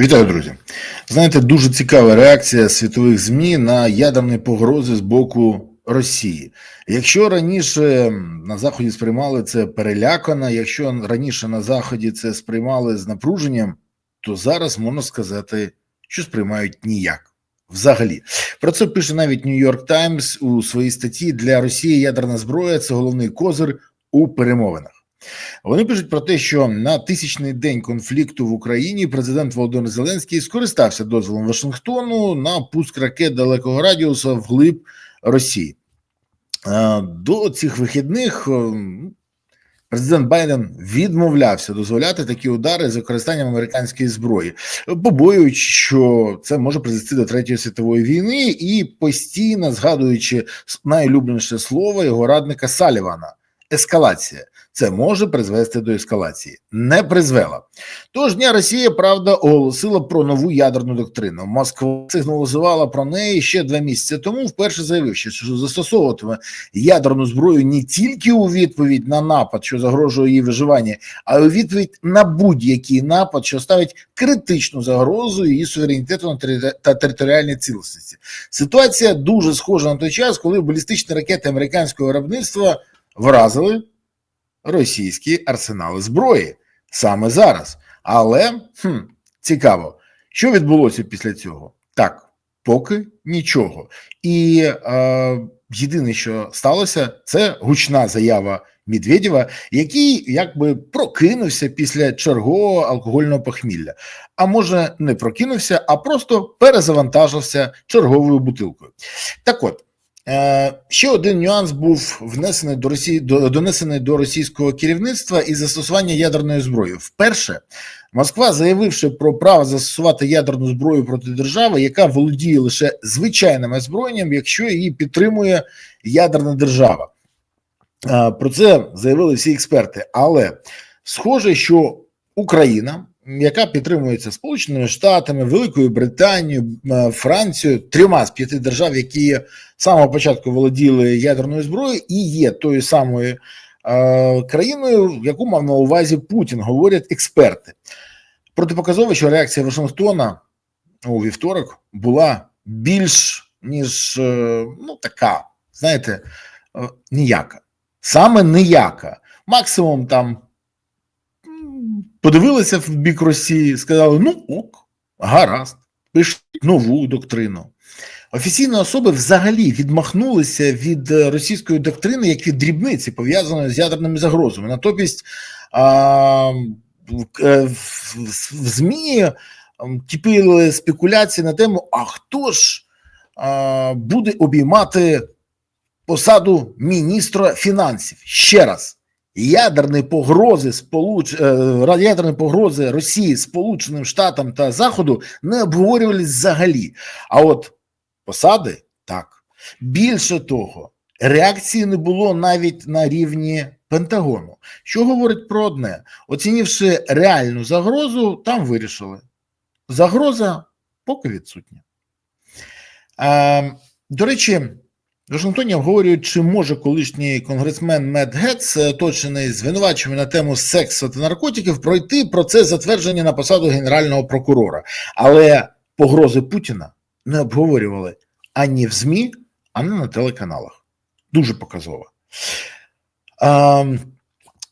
Вітаю, друзі. Знаєте, дуже цікава реакція світових ЗМІ на ядерні погрози з боку Росії. Якщо раніше на Заході сприймали це перелякано, якщо раніше на Заході це сприймали з напруженням, то зараз можна сказати, що сприймають ніяк. Взагалі, про це пише навіть Нью-Йорк Таймс у своїй статті для Росії ядерна зброя це головний козир у перемовинах. Вони пишуть про те, що на тисячний день конфлікту в Україні президент Володимир Зеленський скористався дозволом Вашингтону на пуск ракет далекого радіуса вглиб Росії. Е, До цих вихідних е, президент Байден відмовлявся дозволяти такі удари з використанням американської зброї, побоюючи, що це може призвести до третьої світової війни, і постійно згадуючи найулюбленіше слово його радника Салівана ескалація. Це може призвести до ескалації. Не призвела. Тож дня Росія правда оголосила про нову ядерну доктрину. Москва сигналізувала про неї ще два місяці тому. Вперше заявивши, що застосовуватиме ядерну зброю не тільки у відповідь на напад, що загрожує її виживання, а й у відповідь на будь-який напад, що ставить критичну загрозу її суверенітету та територіальній цілісності. Ситуація дуже схожа на той час, коли балістичні ракети американського виробництва вразили російські арсенали зброї саме зараз. Але хм, цікаво, що відбулося після цього? Так, поки нічого. І е, єдине, що сталося, це гучна заява Медведєва, який якби прокинувся після чергового алкогольного похмілля. А може, не прокинувся, а просто перезавантажився черговою бутилкою. Так от. Е, ще один нюанс був внесений до Росії донесений до російського керівництва і застосування ядерної зброї. Вперше Москва, заявивши про право застосувати ядерну зброю проти держави, яка володіє лише звичайним озброєнням, якщо її підтримує ядерна держава. Е, про це заявили всі експерти. Але схоже, що Україна яка підтримується Сполученими Штатами, Великою Британією, е, Францією, трьома з п'яти держав, які з самого початку володіли ядерною зброєю, і є тою самою е, країною, яку мав на увазі Путін, говорять експерти. Протипоказово, що реакція Вашингтона у вівторок була більш ніж е, ну така, знаєте, е, ніяка. Саме ніяка. Максимум там подивилися в бік Росії, сказали: ну ок, гаразд, пишуть нову доктрину. Офіційні особи взагалі відмахнулися від російської доктрини як від дрібниці, пов'язаної з ядерними загрозами. Натомість а, в, в ЗМІ кипіли спекуляції на тему: а хто ж а, буде обіймати посаду міністра фінансів? Ще раз ядерні погрози сполуч... Е, ядерні погрози Росії Сполученим Штатам та Заходу не обговорювалися взагалі. А от посади так. Більше того, реакції не було навіть на рівні Пентагону, що говорить про одне: оцінивши реальну загрозу, там вирішили. Загроза поки відсутня. А, До речі. Вашингтоні обговорюють, чи може колишній конгресмен Мед Гетц, оточений звинуваченнями на тему сексу та наркотиків, пройти процес затвердження на посаду генерального прокурора. Але погрози Путіна не обговорювали ані в ЗМІ, ані на телеканалах. Дуже показово.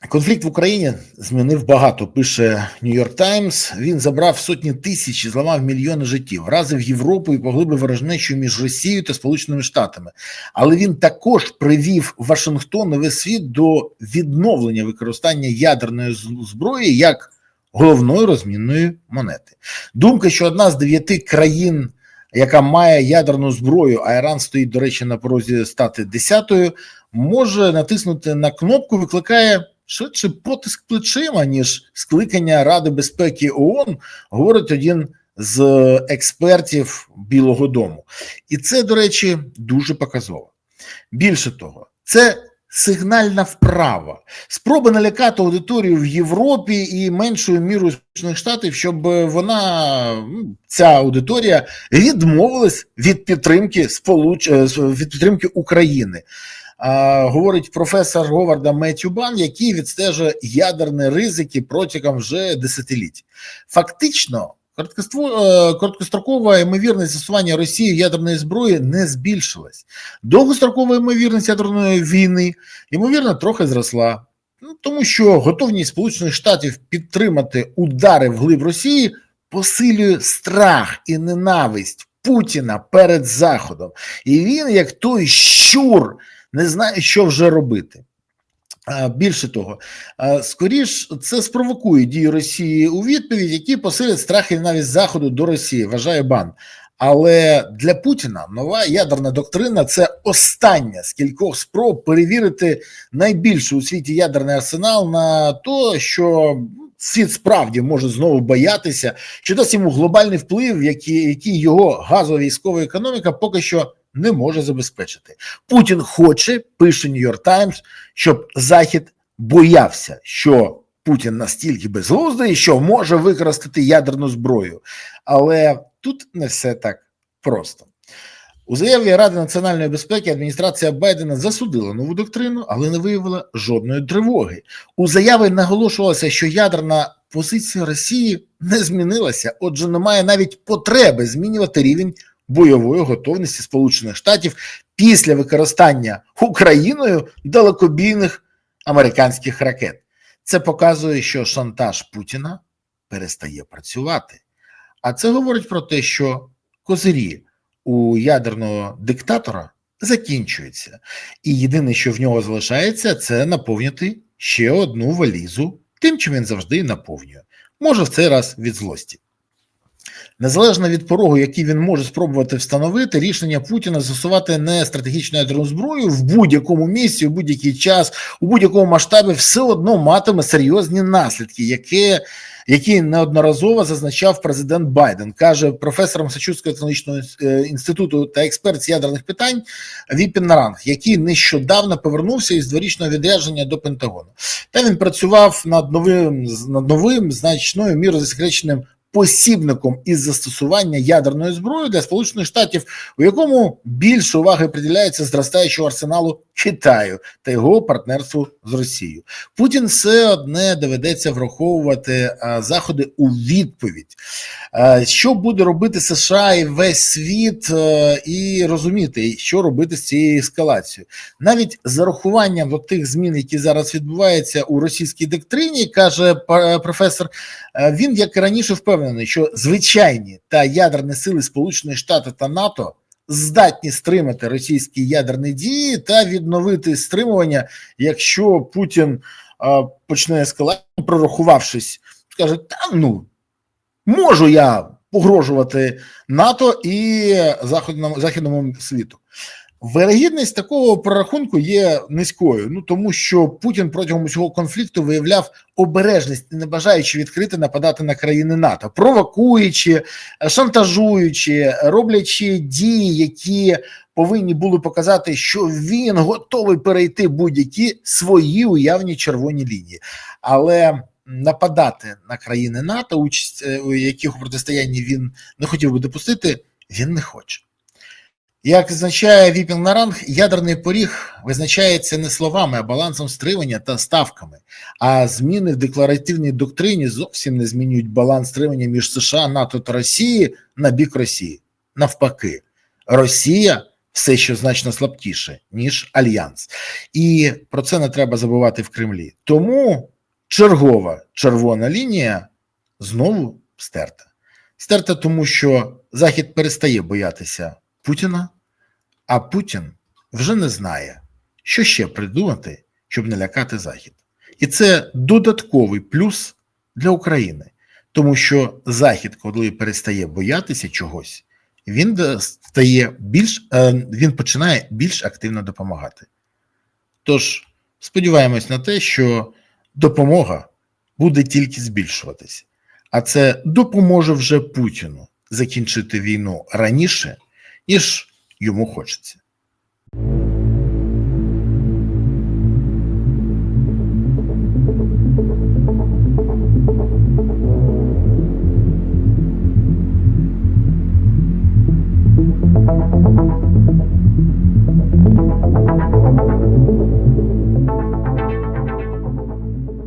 Конфлікт в Україні змінив багато. Пише Нью-Йорк Таймс. Він забрав сотні тисяч, і зламав мільйони життів, вразив Європу і поглибив ворожнечу між Росією та Сполученими Штатами. Але він також привів Вашингтон і весь світ до відновлення використання ядерної зброї як головної розмінної монети. Думка, що одна з дев'яти країн. Яка має ядерну зброю, а Іран стоїть, до речі, на порозі стати десятою, може натиснути на кнопку, викликає швидше потиск плечима, ніж скликання Ради безпеки ООН, говорить один з експертів Білого Дому. І це, до речі, дуже показово. Більше того, це сигнальна вправа, спроба налякати аудиторію в Європі і меншою мірою Сполучених Штатів, щоб вона ну, ця аудиторія відмовилась від підтримки сполуч е, від підтримки України говорить професор Говарда Меттю Бан, який відстежує ядерні ризики протягом вже десятиліть. Фактично, е, Короткострокове ймовірність застосування Росії ядерної зброї не збільшилась. Довгострокова ймовірність ядерної війни, ймовірно, трохи зросла. Ну, тому що готовність Сполучених Штатів підтримати удари вглиб Росії посилює страх і ненависть Путіна перед Заходом. І він, як той щур, не знає, що вже робити. Більше того, скоріш це спровокує дії Росії у відповідь, які посилять страх і ненависть Заходу до Росії, вважає бан. Але для Путіна нова ядерна доктрина це остання з кількох спроб перевірити найбільший у світі ядерний арсенал на те, що світ справді може знову боятися, що дасть йому глобальний вплив, який його газова військова економіка поки що не може забезпечити. Путін хоче, пише Нью-Йорк Таймс, щоб Захід боявся, що Путін настільки безглуздий, що може використати ядерну зброю. Але тут не все так просто. У заяві Ради національної безпеки адміністрація Байдена засудила нову доктрину, але не виявила жодної тривоги. У заяві наголошувалося, що ядерна позиція Росії не змінилася, отже, немає навіть потреби змінювати рівень бойової готовності Сполучених Штатів після використання Україною далекобійних американських ракет. Це показує, що шантаж Путіна перестає працювати. А це говорить про те, що козирі у ядерного диктатора закінчуються, і єдине, що в нього залишається, це наповнити ще одну валізу тим, чим він завжди наповнює. Може, в цей раз від злості. Незалежно від порогу, який він може спробувати встановити, рішення Путіна застосувати не стратегічну ядерну зброю в будь-якому місці, у будь-який час, у будь-якому масштабі, все одно матиме серйозні наслідки, які, які неодноразово зазначав президент Байден, каже професор Масачусетського технологічного е, інституту та експерт з ядерних питань Віпін Наранг, який нещодавно повернувся із дворічного відрядження до Пентагону. Та він працював над новим над новим значною мірою засекреченим посібником із застосування ядерної зброї для Сполучених Штатів, у якому більше уваги приділяється зростаючого арсеналу Китаю та його партнерству з Росією. Путін все одне доведеться враховувати заходи у відповідь. Що буде робити США і весь світ, і розуміти, що робити з цією ескалацією, навіть з зарахуванням до тих змін, які зараз відбуваються у російській доктрині, каже професор. Він, як і раніше, впевнений, що звичайні та ядерні сили Сполучених Штатів та НАТО здатні стримати російські ядерні дії та відновити стримування, якщо Путін а, почне ескалацію, прорахувавшись, скаже: та ну можу я погрожувати НАТО і західному західному світу. Вирогідність такого прорахунку є низькою, ну тому що Путін протягом усього конфлікту виявляв обережність, не бажаючи відкрити нападати на країни НАТО, провокуючи, шантажуючи, роблячи дії, які повинні були показати, що він готовий перейти будь-які свої уявні червоні лінії, але нападати на країни НАТО, участь е, у яких протистоянні він не хотів би допустити, він не хоче. Як зазначає Віпінг Наранг, ядерний поріг визначається не словами, а балансом стримання та ставками. А зміни в декларативній доктрині зовсім не змінюють баланс стримання між США, НАТО та Росії на бік Росії. Навпаки, Росія все ще значно слабкіше, ніж Альянс. І про це не треба забувати в Кремлі. Тому чергова червона лінія знову стерта. Стерта, тому що Захід перестає боятися Путіна, а Путін вже не знає, що ще придумати, щоб не лякати Захід. І це додатковий плюс для України, тому що Захід, коли перестає боятися чогось, він стає більш е, він починає більш активно допомагати. Тож сподіваємось на те, що допомога буде тільки збільшуватись, а це допоможе вже Путіну закінчити війну раніше, ніж йому хочеться.